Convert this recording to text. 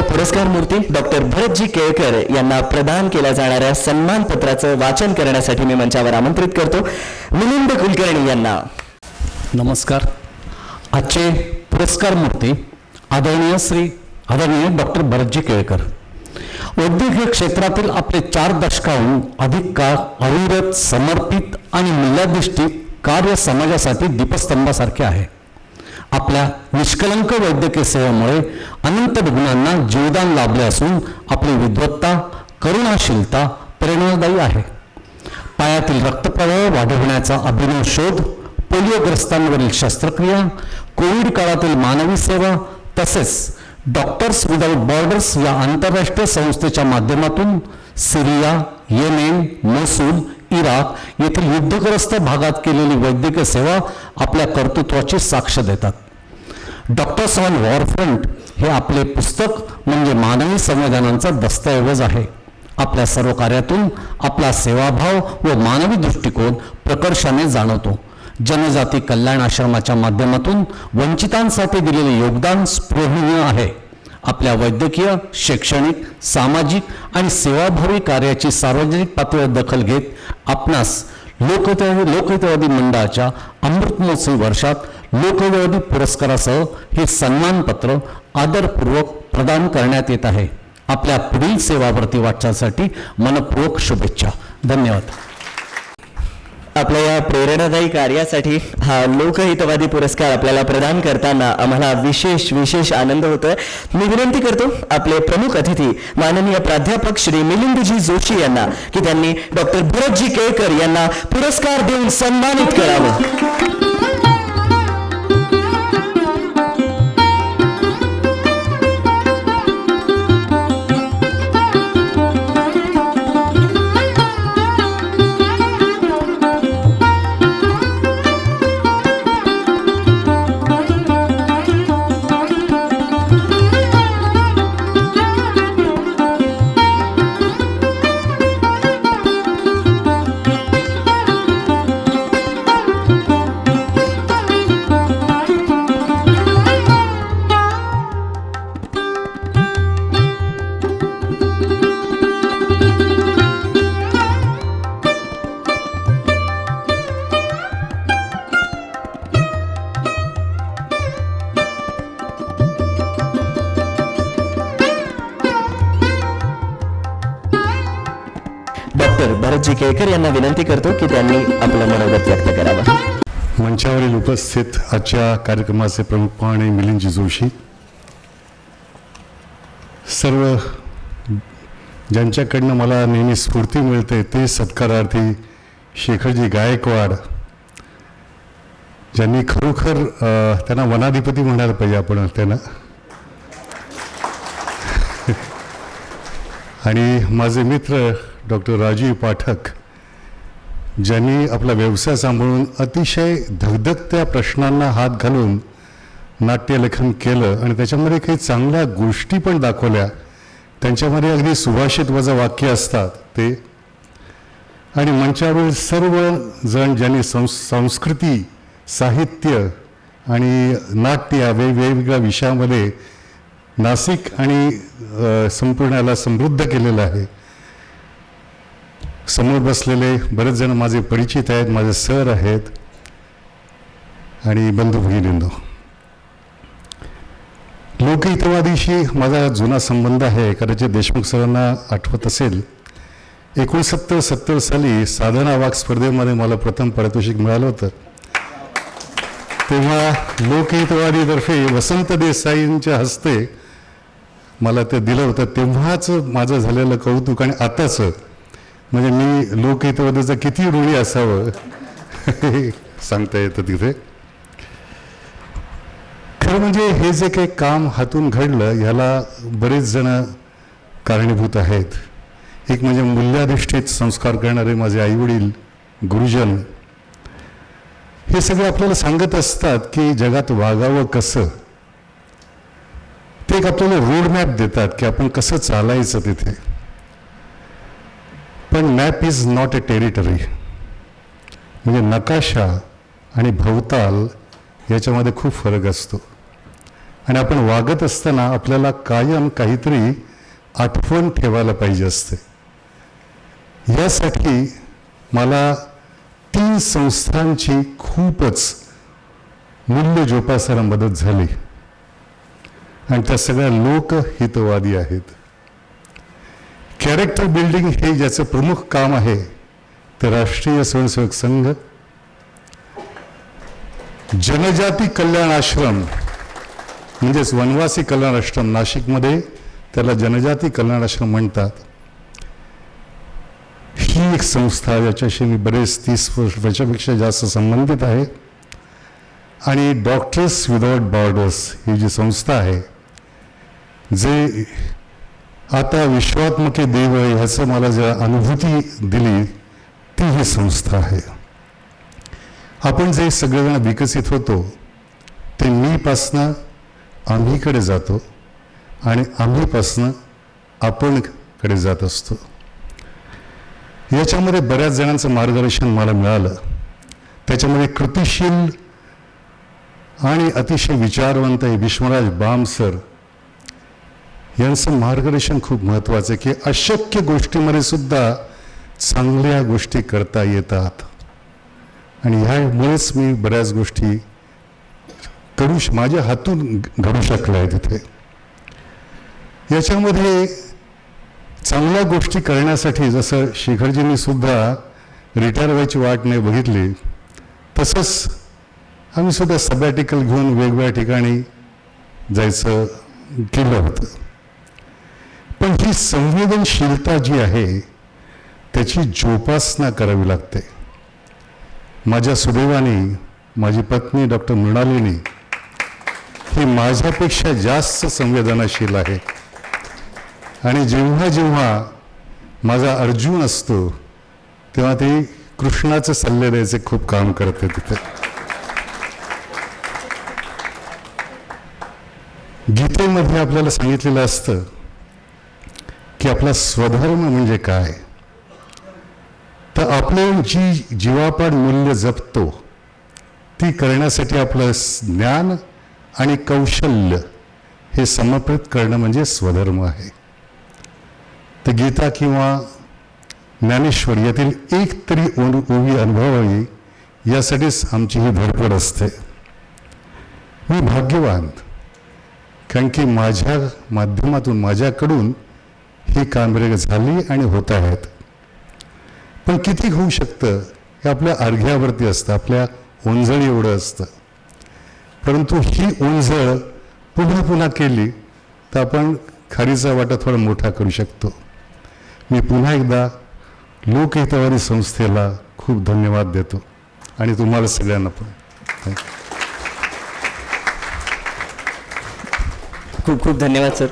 पुरस्कार मूर्ती डॉक्टर भरतजी केळकर यांना प्रदान केल्या जाणाऱ्या सन्मान पत्राचं वाचन करण्यासाठी मी मंचावर आमंत्रित करतो. मिलिंद कुलकर्णी यांना. नमस्कार. आजचे पुरस्कार मूर्ती आदरणीय श्री आदरणीय डॉक्टर भरतजी केळकर. वैद्यकीय क्षेत्रातील आपले चार दशकाहून अधिक काळ अविरत समर्पित आणि मूल्याधिष्ठित कार्य समाजासाठी दीपस्तंभासारखे आहे. आपल्या निष्कलंक वैद्यकीय सेवेमुळे अनंत रुग्णांना जीवदान लाभले असून आपली विद्वत्ता करुणाशीलता प्रेरणादायी आहे. पायातील रक्तप्रवाह वाढवण्याचा अभिनव शोध पोलिओग्रस्तांवरील शस्त्रक्रिया कोविड काळातील मानवी सेवा तसेच डॉक्टर्स विदाउट बॉर्डर्स या आंतरराष्ट्रीय संस्थेच्या माध्यमातून सिरिया येमेन मसूल इराक येथील युद्धग्रस्त भागात केलेली वैद्यकीय सेवा आपल्या कर्तृत्वाची साक्ष देतात. डॉक्टर्स ऑन वॉरफ्रंट हे आपले पुस्तक म्हणजे मानवी संविधानांचा दस्तऐवज आहे. आपल्या सर्व कार्यातून आपला सेवाभाव व मानवी दृष्टिकोन प्रकर्षाने जाणवतो. जनजाती कल्याण आश्रमाच्या माध्यमातून वंचितांसाठी दिलेले योगदान स्पृहणीय आहे. आपल्या वैद्यकीय शैक्षणिक सामाजिक आणि सेवाभावी कार्याची सार्वजनिक पातळीवर दखल घेत आपणास लोकहितवादी लोकहितवादी मंडळाच्या अमृतमहोत्सवी वर्षात लोकहितवादी पुरस्कारासह हे सन्मानपत्र आदरपूर्वक प्रदान करण्यात येत आहे. आपल्या पुढील सेवाभरती वाटचालसाठी मनपूर्वक शुभेच्छा. धन्यवाद. आपल्या या प्रेरणादायी कार्यासाठी हा लोकहितवादी पुरस्कार आपल्याला प्रदान करताना आम्हाला विशेष विशेष आनंद होतोय. मी विनंती करतो आपले प्रमुख अतिथी माननीय प्राध्यापक श्री मिलिंदजी जोशी यांना की त्यांनी डॉक्टर भरतजी केळकर यांना पुरस्कार देऊन सन्मानित करावं. डॉक्टर केळकर यांना विनंती करतो की त्यांनी आपलं मनोगत व्यक्त करावं. मंचावरील उपस्थित आजच्या कार्यक्रमाचे प्रमुख पाहुणे मिलिंदजी जोशी. सर्व ज्यांच्याकडनं मला नेहमी स्फूर्ती मिळते ते सत्कारार्थी शेखरजी गायकवाड ज्यांनी खरोखर त्यांना वनाधिपती म्हणायला पाहिजे आपण त्यांना. आणि माझे मित्र डॉक्टर राजीव पाठक ज्यांनी आपला व्यवसाय सांभाळून अतिशय धगधगत्या प्रश्नांना हात घालून नाट्यलेखन केलं आणि त्याच्यामध्ये काही चांगल्या गोष्टी पण दाखवल्या. त्यांच्यामध्ये अगदी सुभाषित वजा वाक्य असतात ते. आणि मंचावरील सर्व जण ज्यांनी संस संस्कृती साहित्य आणि नाट्य या वेगवेगळ्या विषयामध्ये नाशिक आणि संपूर्णाला संपूर्ण याला समृद्ध केलेलं आहे. समोर बसलेले बरेच जण माझे परिचित आहेत माझे सर आहेत आणि बंधू भगिनींनो. लोकहितवादीशी माझा जुना संबंध आहे. कदाचित देशमुख सरांना आठवत असेल. एकोणसत्तर सत्तर साली साधना वाघ स्पर्धेमध्ये मला प्रथम पारितोषिक मिळालं होतं. तेव्हा लोकहितवादीतर्फे वसंत देसाईंच्या हस्ते मला ते दिलं होतं. तेव्हाच माझं झालेलं कौतुक आणि आताचं म्हणजे मी लोकहितवादाचं किती ऋणी असावं? हे सांगता येतं तिथे. खरं म्हणजे हे जे काही काम हातून घडलं ह्याला बरेच जण कारणीभूत आहेत. एक म्हणजे मूल्याधिष्ठित संस्कार करणारे माझे आईवडील गुरुजन हे सगळे आपल्याला सांगत असतात की जगात वागावं कसं? ते एक आपल्याला रोडमॅप देतात की आपण कसं चालायचं तिथे. पण map is not a territory म्हणजे नकाशा आणि भवताल याच्यामध्ये खूप फरक असतो. आणि आपण वागत असताना आपल्याला कायम काहीतरी आठवण ठेवायला पाहिजे असते. यासाठी मला तीन संस्थांची खूपच मूल्य जोपासायला मदत झाली. आणि त्या सगळ्या लोकहितवादी आहेत. कॅरेक्टर बिल्डिंग हे ज्याचं प्रमुख काम आहे ते राष्ट्रीय स्वयंसेवक संघ जनजाती कल्याण आश्रम म्हणजेच वनवासी कल्याण आश्रम नाशिकमध्ये त्याला जनजाती कल्याण आश्रम म्हणतात. ही एक संस्था ज्याच्याशी मी बरेच तीस वर्ष वर्षापेक्षा जास्त संबंधित आहे. आणि डॉक्टर्स विदाउट बॉर्डर्स ही जी संस्था आहे जे आता विश्वात्मके देव आहे ह्याचं मला ज्या अनुभूती दिली ती ही संस्था आहे. आपण जे सगळेजण विकसित होतो ते मीपासनं आम्हीकडे जातो आणि आम्हीपासनं आपणकडे जात असतो. याच्यामध्ये बऱ्याच जणांचं मार्गदर्शन मला मिळालं. त्याच्यामध्ये कृतिशील आणि अतिशय विचारवंत आहे विश्वराज बाम सर यांचं मार्गदर्शन खूप महत्त्वाचं आहे की अशक्य गोष्टीमध्ये सुद्धा चांगल्या गोष्टी करता येतात. आणि ह्यामुळेच मी बऱ्याच गोष्टी करू श माझ्या हातून घडू शकलं आहे तिथे याच्यामध्ये चांगल्या गोष्टी करण्यासाठी जसं शिखरजींनी सुद्धा रिटायर व्हायची वाट नाही बघितली तसंच आम्ही सुद्धा सबॅटिकल घेऊन वेगवेगळ्या ठिकाणी जायचं केलं होतं. पण ही संवेदनशीलता जी आहे त्याची जोपासना करावी लागते. माझ्या सुदैवाने माझी पत्नी डॉक्टर मृणालिनी ही माझ्यापेक्षा जास्त संवेदनाशील आहे. आणि जेव्हा जेव्हा माझा अर्जुन असतो तेव्हा ते कृष्णाचे सल्ले द्यायचे खूप काम करते तिथे. गीतेमध्ये आपल्याला सांगितलेलं असतं की आपला स्वधर्म म्हणजे काय? तर आपले जी जीवापाड मूल्य जपतो ती करण्यासाठी आपलं ज्ञान आणि कौशल्य हे समर्पित करणं म्हणजे स्वधर्म आहे. तर गीता किंवा ज्ञानेश्वर यातील एक तरी ओवी ओवी अनुभवावी यासाठीच आमची ही धडपड असते. मी भाग्यवान कारण की माझ्या माध्यमातून माझ्याकडून ही कामगिरी झाली आणि होत आहेत. पण किती होऊ शकतं? हे आपल्या अर्घ्यावरती असतं आपल्या ओंजळ एवढं असतं. परंतु ही ओंजळ पुन्हा पुन्हा केली तर आपण खारीचा वाटा थोडा मोठा करू शकतो. मी पुन्हा एकदा लोकहितवादी संस्थेला खूप धन्यवाद देतो आणि तुम्हाला सगळ्यांना पण. थँक्यू खूप खूप धन्यवाद सर.